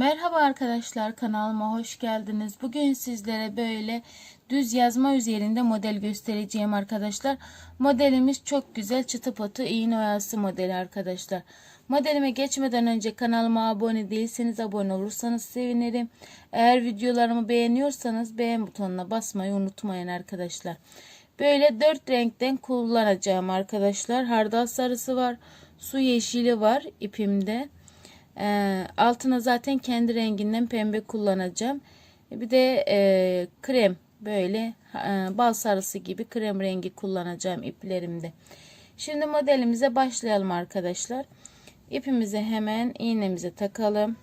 Merhaba arkadaşlar kanalıma hoş geldiniz. Bugün sizlere böyle düz yazma üzerinde model göstereceğim arkadaşlar. Modelimiz çok güzel çıtı pıtı iğne oyası modeli arkadaşlar. Modelime geçmeden önce kanalıma abone değilseniz abone olursanız sevinirim. Eğer videolarımı beğeniyorsanız beğen butonuna basmayı unutmayın arkadaşlar. Böyle dört renkten kullanacağım arkadaşlar. Hardal sarısı var. Su yeşili var ipimde. Ee, altına zaten kendi renginden pembe kullanacağım. Bir de e, krem böyle e, bal sarısı gibi krem rengi kullanacağım iplerimde. Şimdi modelimize başlayalım arkadaşlar. İpimizi hemen iğnemize takalım.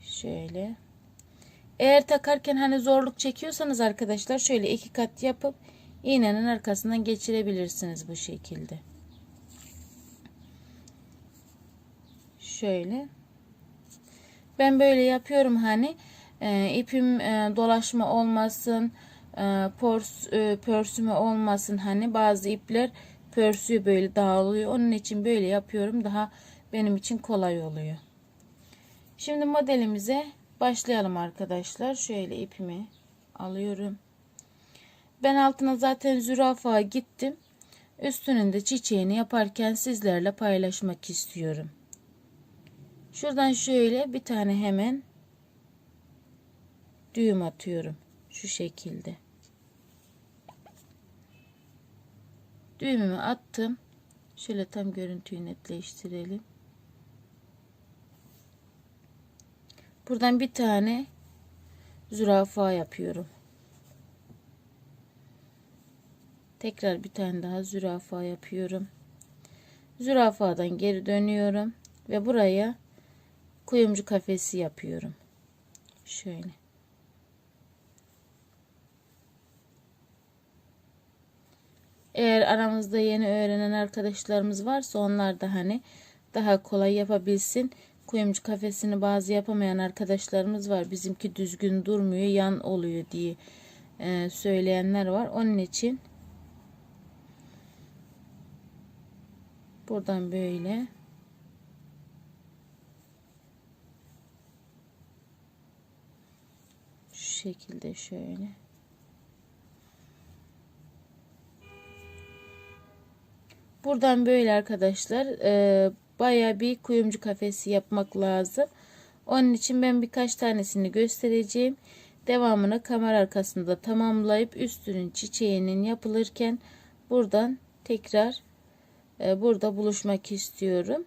Şöyle. Eğer takarken hani zorluk çekiyorsanız arkadaşlar şöyle iki kat yapıp iğnenin arkasından geçirebilirsiniz bu şekilde. Şöyle. Ben böyle yapıyorum hani e, ipim e, dolaşma olmasın, e, pors, e, pörsüme olmasın hani bazı ipler pörsüyor böyle dağılıyor. Onun için böyle yapıyorum daha benim için kolay oluyor. Şimdi modelimize başlayalım arkadaşlar. Şöyle ipimi alıyorum. Ben altına zaten zürafa gittim. Üstünün de çiçeğini yaparken sizlerle paylaşmak istiyorum. Şuradan şöyle bir tane hemen düğüm atıyorum. Şu şekilde. Düğümümü attım. Şöyle tam görüntüyü netleştirelim. Buradan bir tane zürafa yapıyorum. Tekrar bir tane daha zürafa yapıyorum. Zürafadan geri dönüyorum ve buraya kuyumcu kafesi yapıyorum. Şöyle. Eğer aramızda yeni öğrenen arkadaşlarımız varsa onlar da hani daha kolay yapabilsin. Kuyumcu kafesini bazı yapamayan arkadaşlarımız var. Bizimki düzgün durmuyor, yan oluyor diye e, söyleyenler var. Onun için buradan böyle şu şekilde şöyle. Buradan böyle arkadaşlar e, baya bir kuyumcu kafesi yapmak lazım. Onun için ben birkaç tanesini göstereceğim. Devamını kamera arkasında tamamlayıp üstünün çiçeğinin yapılırken buradan tekrar e, burada buluşmak istiyorum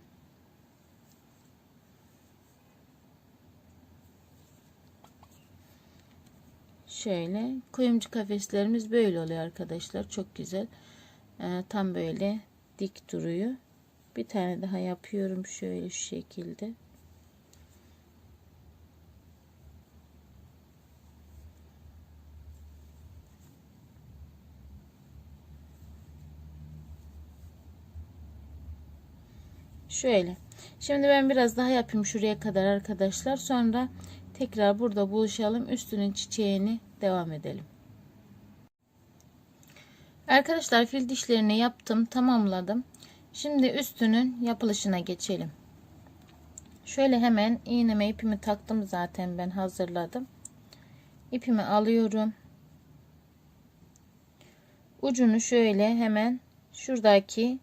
Şöyle kuyumcu kafeslerimiz böyle oluyor arkadaşlar. Çok güzel. Ee, tam böyle dik duruyor. Bir tane daha yapıyorum şöyle şu şekilde. Şöyle. Şimdi ben biraz daha yapayım şuraya kadar arkadaşlar. Sonra tekrar burada buluşalım. Üstünün çiçeğini devam edelim. Arkadaşlar fil dişlerini yaptım. Tamamladım. Şimdi üstünün yapılışına geçelim. Şöyle hemen iğneme ipimi taktım zaten ben hazırladım. İpimi alıyorum. Ucunu şöyle hemen şuradaki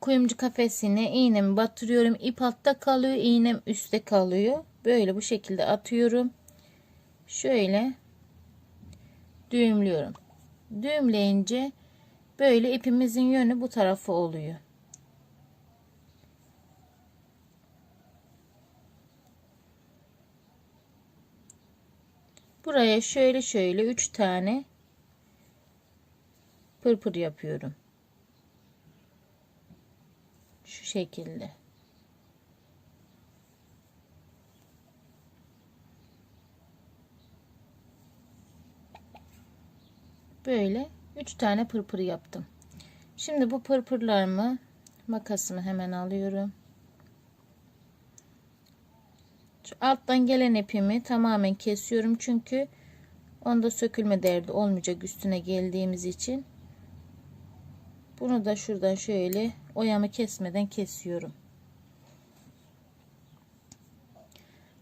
kuyumcu kafesine iğnemi batırıyorum. İp altta kalıyor, iğnem üstte kalıyor. Böyle bu şekilde atıyorum. Şöyle düğümlüyorum. Düğümleyince böyle ipimizin yönü bu tarafa oluyor. Buraya şöyle şöyle üç tane pırpır yapıyorum. Şu şekilde. Böyle 3 tane pırpır yaptım. Şimdi bu pırpırlarımı makasımı hemen alıyorum. Şu alttan gelen ipimi tamamen kesiyorum çünkü onda sökülme derdi olmayacak üstüne geldiğimiz için. Bunu da şuradan şöyle oyamı kesmeden kesiyorum.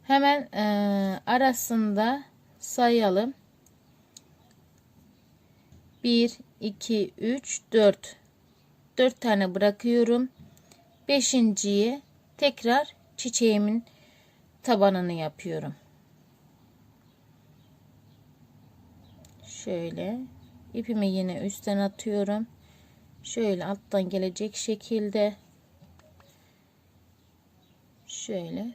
Hemen e, arasında sayalım. 1, 2, 3, 4. 4 tane bırakıyorum. Beşinciyi tekrar çiçeğimin tabanını yapıyorum. Şöyle ipimi yine üstten atıyorum. Şöyle alttan gelecek şekilde şöyle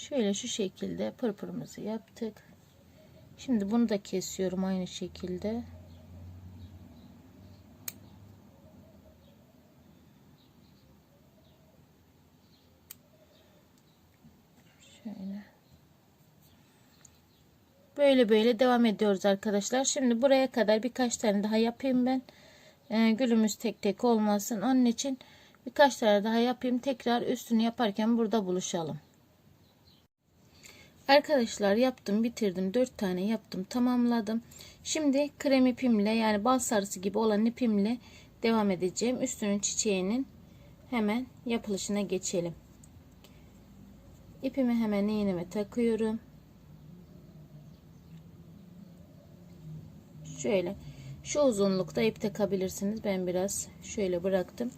Şöyle şu şekilde pırpırımızı yaptık. Şimdi bunu da kesiyorum aynı şekilde. Şöyle. Böyle böyle devam ediyoruz arkadaşlar. Şimdi buraya kadar birkaç tane daha yapayım ben. Ee, gülümüz tek tek olmasın. Onun için birkaç tane daha yapayım. Tekrar üstünü yaparken burada buluşalım. Arkadaşlar yaptım bitirdim. 4 tane yaptım tamamladım. Şimdi krem ipimle yani bal sarısı gibi olan ipimle devam edeceğim. Üstünün çiçeğinin hemen yapılışına geçelim. İpimi hemen iğneme takıyorum. Şöyle şu uzunlukta ip takabilirsiniz. Ben biraz şöyle bıraktım.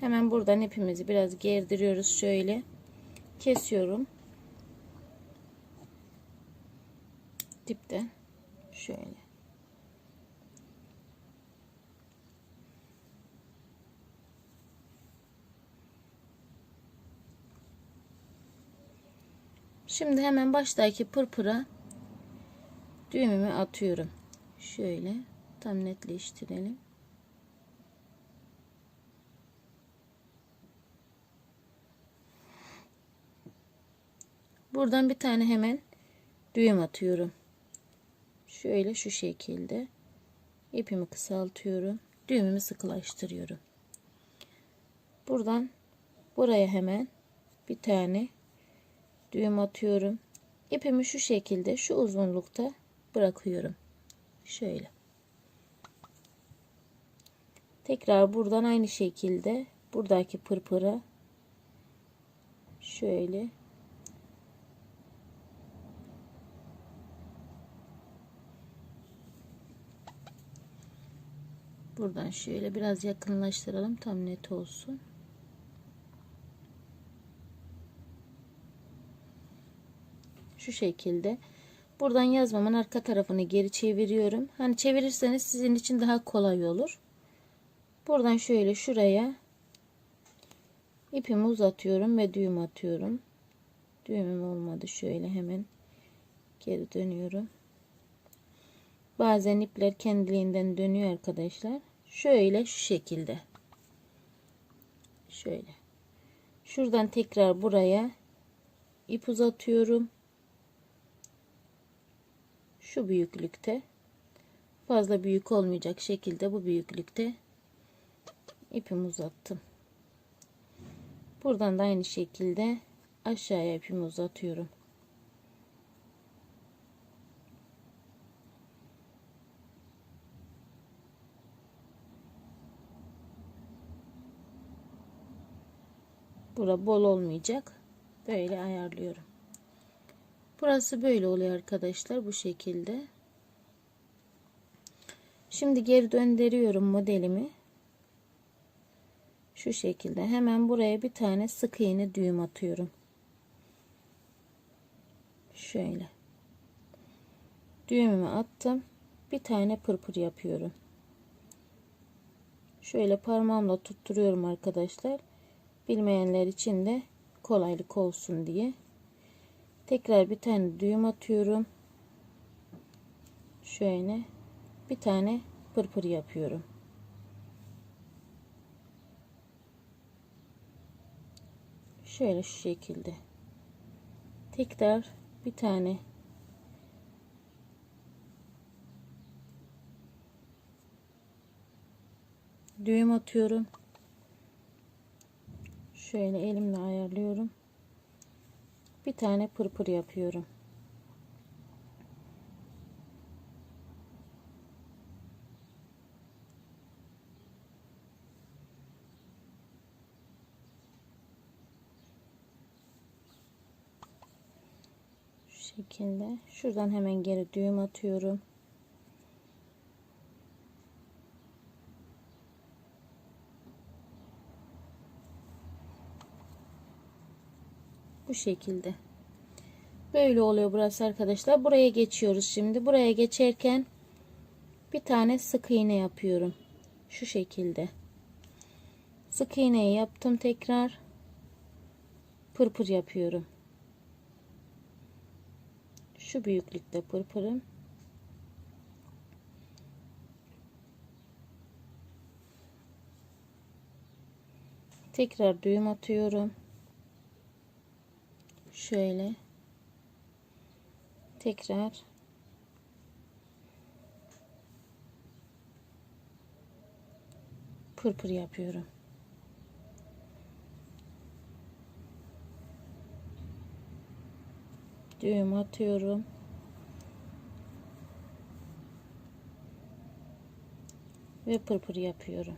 Hemen buradan ipimizi biraz gerdiriyoruz. Şöyle kesiyorum. Dipten şöyle Şimdi hemen baştaki pırpıra düğümümü atıyorum. Şöyle tam netleştirelim. Buradan bir tane hemen düğüm atıyorum. Şöyle şu şekilde ipimi kısaltıyorum. Düğümümü sıkılaştırıyorum. Buradan buraya hemen bir tane düğüm atıyorum. İpimi şu şekilde şu uzunlukta bırakıyorum. Şöyle. Tekrar buradan aynı şekilde buradaki pırpıra şöyle Buradan şöyle biraz yakınlaştıralım tam net olsun. Şu şekilde. Buradan yazmamın arka tarafını geri çeviriyorum. Hani çevirirseniz sizin için daha kolay olur. Buradan şöyle şuraya ipimi uzatıyorum ve düğüm atıyorum. Düğümüm olmadı. Şöyle hemen geri dönüyorum. Bazen ipler kendiliğinden dönüyor arkadaşlar. Şöyle şu şekilde. Şöyle. Şuradan tekrar buraya ip uzatıyorum. Şu büyüklükte. Fazla büyük olmayacak şekilde bu büyüklükte ipimi uzattım. Buradan da aynı şekilde aşağıya ipimi uzatıyorum. Bura bol olmayacak. Böyle ayarlıyorum. Burası böyle oluyor arkadaşlar. Bu şekilde. Şimdi geri döndürüyorum modelimi. Şu şekilde. Hemen buraya bir tane sık iğne düğüm atıyorum. Şöyle. Düğümümü attım. Bir tane pırpır yapıyorum. Şöyle parmağımla tutturuyorum arkadaşlar. Bilmeyenler için de kolaylık olsun diye. Tekrar bir tane düğüm atıyorum. Şöyle bir tane pırpır yapıyorum. Şöyle şu şekilde. Tekrar bir tane düğüm atıyorum. Şöyle elimle ayarlıyorum. Bir tane pırpır yapıyorum. Şekilde. Şuradan hemen geri düğüm atıyorum. Bu şekilde. Böyle oluyor burası arkadaşlar. Buraya geçiyoruz şimdi. Buraya geçerken bir tane sık iğne yapıyorum. Şu şekilde. Sık iğneyi yaptım tekrar. Pırpır yapıyorum. Şu büyüklükte pırpırım. Tekrar düğüm atıyorum. Şöyle. Tekrar pırpır yapıyorum. Düğüm atıyorum. Ve pırpır yapıyorum.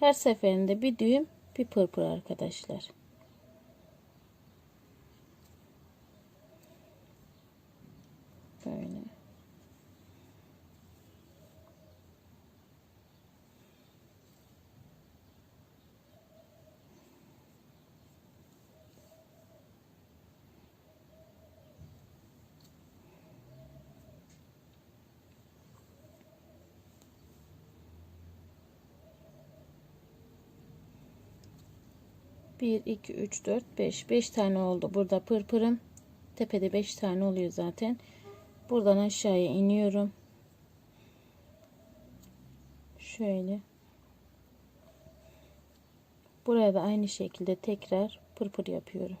Her seferinde bir düğüm bir pırpır arkadaşlar. 1 2 3 4 5 5 tane oldu. Burada pırpırım. Tepede 5 tane oluyor zaten. Buradan aşağıya iniyorum. Şöyle. Buraya da aynı şekilde tekrar pırpır yapıyorum.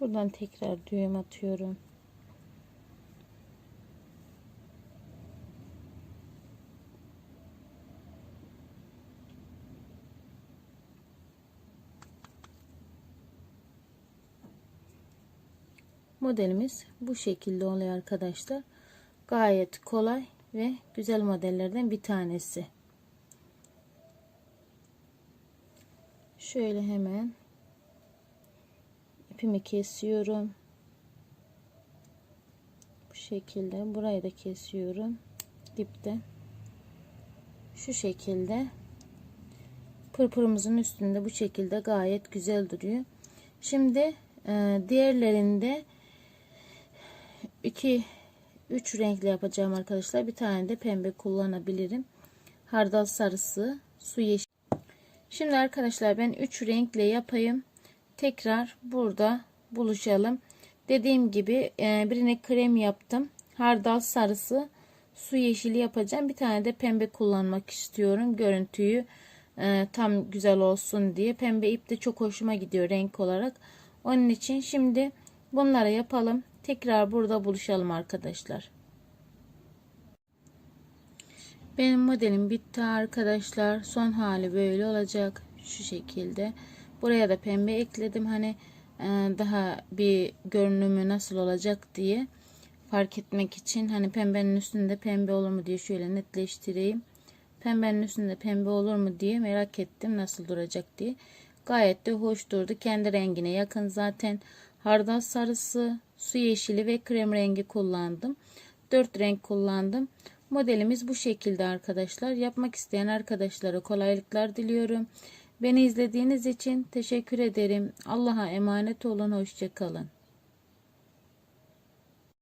Buradan tekrar düğüm atıyorum. Modelimiz bu şekilde oluyor arkadaşlar. Gayet kolay ve güzel modellerden bir tanesi. Şöyle hemen ipimi kesiyorum. Bu şekilde burayı da kesiyorum. Dipten. Şu şekilde pırpırımızın üstünde bu şekilde gayet güzel duruyor. Şimdi e, diğerlerinde 2 3 renkli yapacağım arkadaşlar. Bir tane de pembe kullanabilirim. Hardal sarısı, su yeşil. Şimdi arkadaşlar ben 3 renkle yapayım. Tekrar burada buluşalım. Dediğim gibi e, birine krem yaptım. Hardal sarısı, su yeşili yapacağım. Bir tane de pembe kullanmak istiyorum. Görüntüyü e, tam güzel olsun diye. Pembe ip de çok hoşuma gidiyor renk olarak. Onun için şimdi bunları yapalım. Tekrar burada buluşalım arkadaşlar. Benim modelim bitti arkadaşlar. Son hali böyle olacak. Şu şekilde. Buraya da pembe ekledim. Hani e, daha bir görünümü nasıl olacak diye fark etmek için. Hani pembenin üstünde pembe olur mu diye şöyle netleştireyim. Pembenin üstünde pembe olur mu diye merak ettim nasıl duracak diye. Gayet de hoş durdu. Kendi rengine yakın zaten. Hardal sarısı, su yeşili ve krem rengi kullandım. 4 renk kullandım. Modelimiz bu şekilde arkadaşlar. Yapmak isteyen arkadaşlara kolaylıklar diliyorum. Beni izlediğiniz için teşekkür ederim. Allah'a emanet olun. Hoşçakalın.